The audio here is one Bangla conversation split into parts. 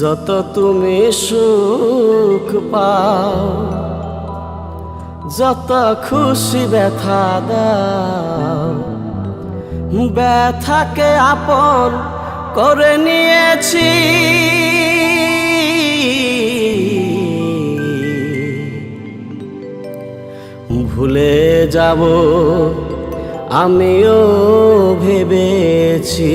যত তুমি সুখ পাও, যত খুশি ব্যথা দাও, ব্যথাকে আপন করে নিয়েছি। ভুলে যাব আমিও ভেবেছি।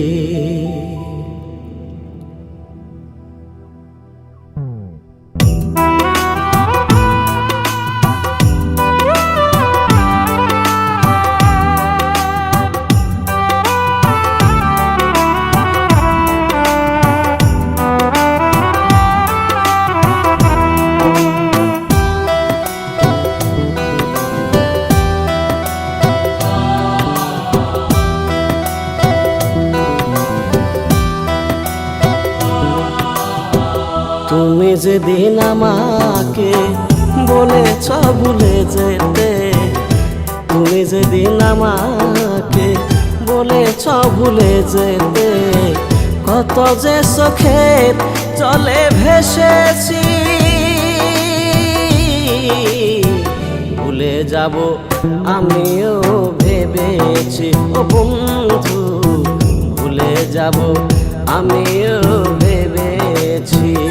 যেদিন আমাকে বলেছ ভুলে যেতে, তুমি যেদিন আমাকে বলেছ ভুলে যেতে, কত যে চোখের চলে ভেসেছি। ভুলে যাব আমিও ভেবেছি, ও বন্ধু, ভুলে যাব আমিও ভেবেছি।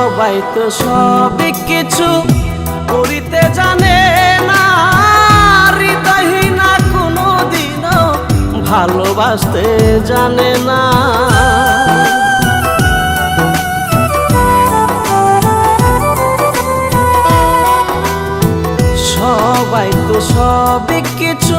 সবাই তো সব কিছু করিতে জানে না। হৃদয়হীনা কোনো দিনও ভালোবাসতে জানে না। সবাই তো সব কিছু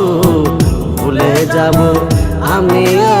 যাব আমিও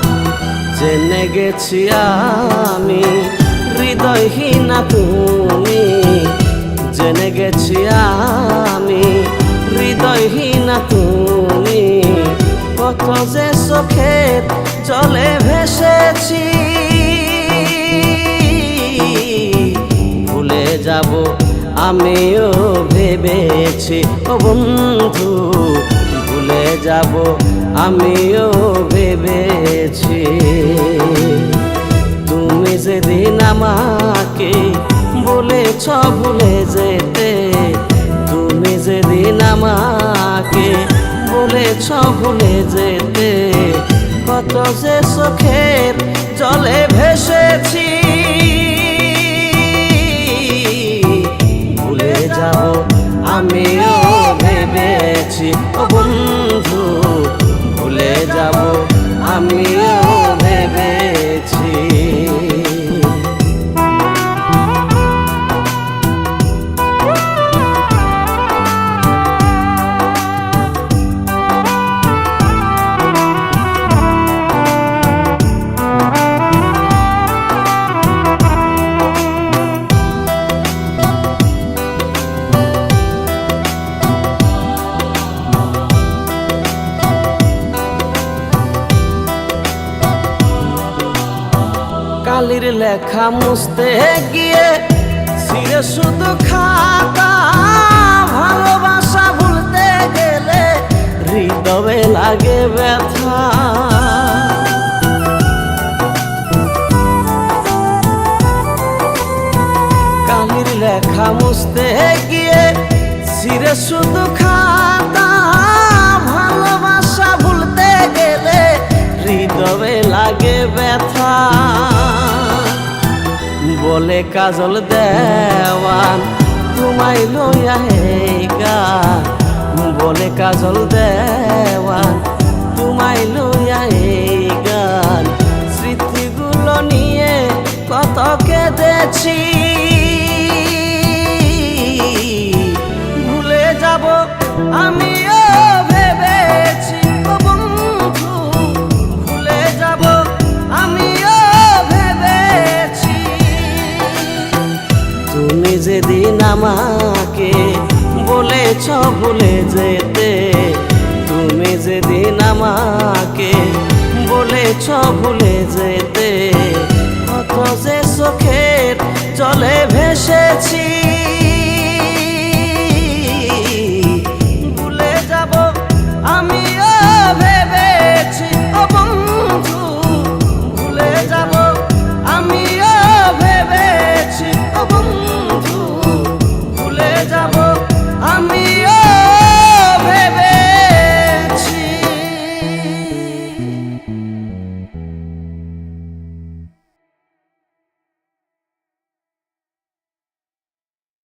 গেছি আমি, হৃদয়হীনা তুমি জেনে গেছি আমি, হৃদয়হীনা তুমি কত যে চোখের জলে ভেসেছি, ভুলে যাব আমিও ভেবেছি। ও বন্ধু ভুলে যাব, আমিও ভেবেছি। তুমি যেদিন আমাকে বলেছ ভুলে যেতে, তুমি যেদিন আমাকে বলেছ ভুলে যেতে। কত যে চোখের জলে ভেসেছি, ভুলে যাব, আমিও কালির লেখা মুছতে গিয়ে ছিঁড়ে শুধু খাতা, ভালোবাসা ভুলতে গেলে হৃদয়ে লাগে ব্যথা। কালির লেখা মুছতে গিয়ে ছিঁড়ে শুধু খাতা, ভালোবাসা ভুলতে গেলে হৃদয়ে লাগে ব্যথা। বলে কাজল দেওয়ান তোমায় লইয়া হে গান বলে কাজল দেওয়ান বলেছ ভুলে যেতে কত যে চোখের জলে ভেসেছি।